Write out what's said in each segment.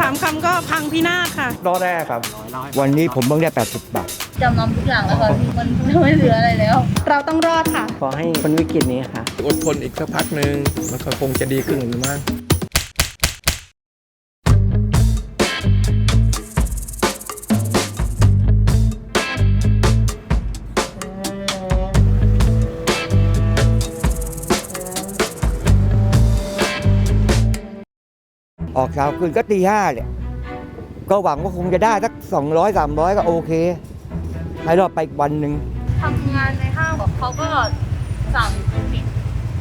สามคำก็พังพินาศค่ะ รอบแรกครับ วันนี้ผมเพิ่งได้ 80 บาท จำนำทุกอย่างแล้วค่ะพี่มันไม่เหลืออะไรแล้ว เราต้องรอดค่ะ ขอให้พ้นวิกฤตนี้ค่ะ อดทนอีกสักพักหนึ่งมันก็คงจะดีขึ้นหรือมั้ง ออกเช้าคืนก็ตีห้าเนี่ยก็หวังว่าคงจะได้สัก200 300ก็โอเค ให้รอดไปอีกวันหนึ่งทำงานในห้างบอกเขาก็สั่งปิด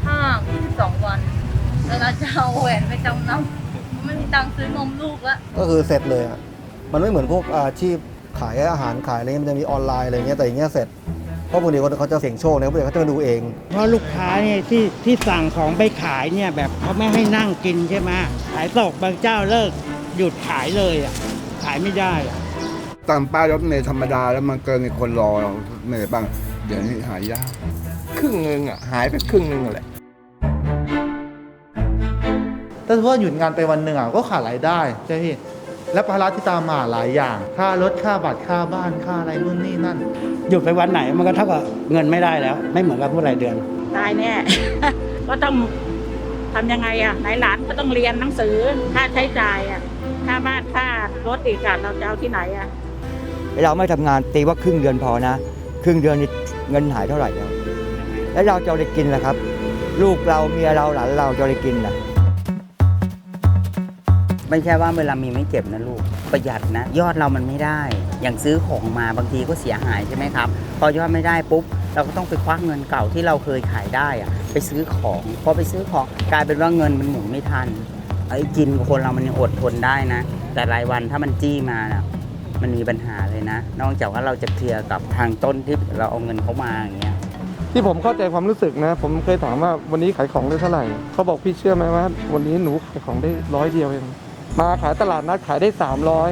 ห้างสองวันแล้วเราจะเอาแหวนไปจำนำไม่มีตังค์ซื้อนมลูกแล้วก็คือเสร็จเลยอะมันไม่เหมือนพวกอาชีพขายอาหารขายอะไรเงี้ยมันจะมีออนไลน์อะไรเงี้ยแต่อย่างเงี้ยเสร็จเพ ราะบางทีเขาจะเสี่ยงโชคเนี่ยเขาเขาจะมาดูเอง เพราะลูกค้าเนี่ยที่ที่สั่งของไปขายเนี่ยแบบเขาไม่ให้นั่งกินใช่ไหมขายตกบางเจ้าเลิกหยุดขายเลยอะขายไม่ได้อะตามป้ายรถเมล์ธรรมดาแล้วมันเกินมีคนรอเหนื่อยบ้างเดี๋ยวนี้หายากครึ่งหนึ่งอะหายไปครึ่งหนึ่งแหละถ้าสมมติว่าหยุดงานไปวันหนึ่งอะก็ขาดรายได้ใช่ไหมพี่ และภาระที่ตามมาหลายอย่าง ค่ารถค่าบัตรค่าบ้านค่าอะไรนู่นนี่นั่น หยุดไปวันไหนมันก็เท่ากับเงินไม่ได้แล้ว ไม่เหมือนกับผู้รายเดือน ตายแน่ ก็ต้องทำยังไงอะไหนหลานก็ต้องเรียนหนังสือค่าใช้จ่ายอะค่าบ้านค่ารถอีกอะเราจะเอาที่ไหนอะเราไม่ทำงานตีว่าครึ่งเดือนพอนะ ครึ่งเดือนนี่เงินหายเท่าไหร่แล้วแล้วเราจะเอาอะไรกินล่ะครับ ลูกเราเมียเราหลานเราจะเอาอะไรกินล่ะ ไม่ใช่ว่าเวลามีไม่เก็บนะลูก ประหยัดนะ ยอดเรามันไม่ได้ อย่างซื้อของมาบางทีก็เสียหายใช่ไหมครับ พอยอดไม่ได้ปุ๊บ เราก็ต้องไปควักเงินเก่าที่เราเคยขายได้อะไปซื้อของพอไปซื้อของกลายเป็นว่าเงินมันหมุนไม่ทันไอ้กินคนเรามันยังอดทนได้นะ แต่รายวันถ้ามันจี้มาน่ะมันมีปัญหาเลยนะ นอกจากว่าเราจะเคลียร์กับทางต้นที่เราเอาเงินเขามาอย่างเงี้ยที่ผมเข้าใจความรู้สึกนะ ผมเคยถามว่าวันนี้ขายของได้เท่าไหร่ เขาบอกพี่เชื่อไหมว่า วันนี้หนูขายของได้ร้อยเดียวเอง มาขายตลาดนัดขายได้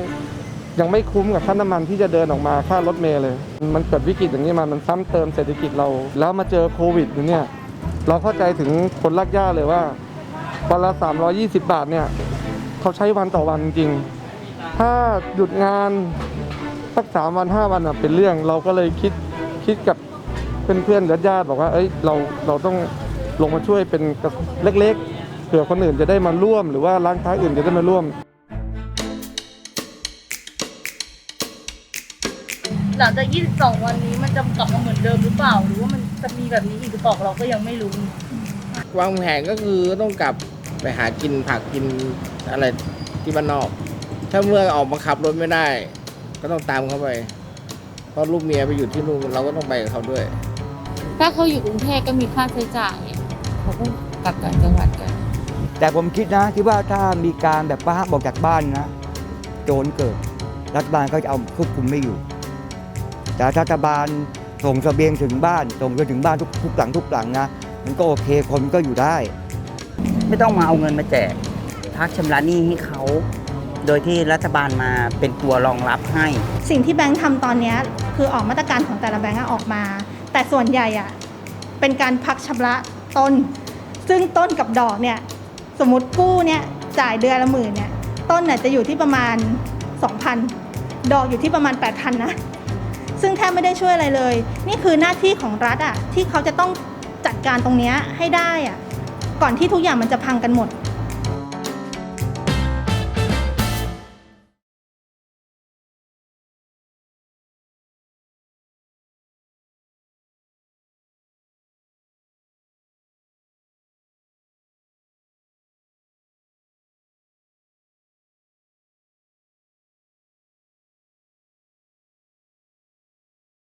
300 ยังไม่คุ้มกับค่าน้ำมันที่จะเดินออกมาค่ารถเมล์เลย มันเกิดวิกฤตอย่างนี้มามันซ้ำเติมเศรษฐกิจเรา แล้วมาเจอโควิดอยู่เนี่ยเราเข้าใจถึงคนรักย่าเลยว่าวันละ 320 บาทเนี่ยเขาใช้วันต่อวันจริง ถ้าหยุดงานสักสามวันห้าวันอะเป็นเรื่องเราก็เลยคิดคิดกับเพื่อนๆญาติๆบอกว่า เอ้ยเราเราต้องลงมาช่วยเป็นเล็กๆ ผื่อคนอื่นจะได้มาร่วม หรือว่าร้านค้าอื่นจะได้มาร่วม หลังจาก 22 วันนี้มันจะกลับมาเหมือนเดิมหรือเปล่า หรือว่ามันจะมีแบบนี้อีกหรือเปล่าเราก็ยังไม่รู้ วางแผนก็คือต้องกลับไปหากินผักกินอะไรที่บ้านนอก ถ้าเมื่อออกมาขับรถไม่ได้ ก็ต้องตามเขาไป เพราะลูกเมียไปอยู่ที่นู่นเราก็ต้องไปกับเขาด้วย ถ้าเขาอยู่กรุงเทพก็มีค่าใช้จ่ายเขาก็กลับต่างจังหวัดกัน แต่ผมคิดนะที่ว่าถ้ามีการแบบว่าห้ามออกจากบ้านนะ โจรเกิด รัฐบาลก็จะเอาควบคุมไม่อยู่ แต่ถ้ารัฐบาลส่งเสบียงถึงบ้านส่งไปถึงบ้านทุกทุกหลังทุกหลังนะมันก็โอเคคนก็อยู่ได้ ไม่ต้องมาเอาเงินมาแจกพักชำระหนี้ให้เขา โดยที่รัฐบาลมาเป็นตัวรองรับให้ สิ่งที่แบงค์ทำตอนเนี้ยคือออกมาตรการของแต่ละแบงค์อะออกมา แต่ส่วนใหญ่อะเป็นการพักชำระต้น ซึ่งต้นกับดอกเนี่ย สมมติกู้เนี่ยจ่ายเดือนละหมื่นเนี่ยต้นเนี่ยจะอยู่ที่ประมาณ 2,000 ดอกอยู่ที่ประมาณ 8,000นะซึ่งแทบไม่ได้ช่วยอะไรเลย นี่คือหน้าที่ของรัฐอะที่เขาจะต้องจัดการตรงนี้ให้ได้อะก่อนที่ทุกอย่างมันจะพังกันหมด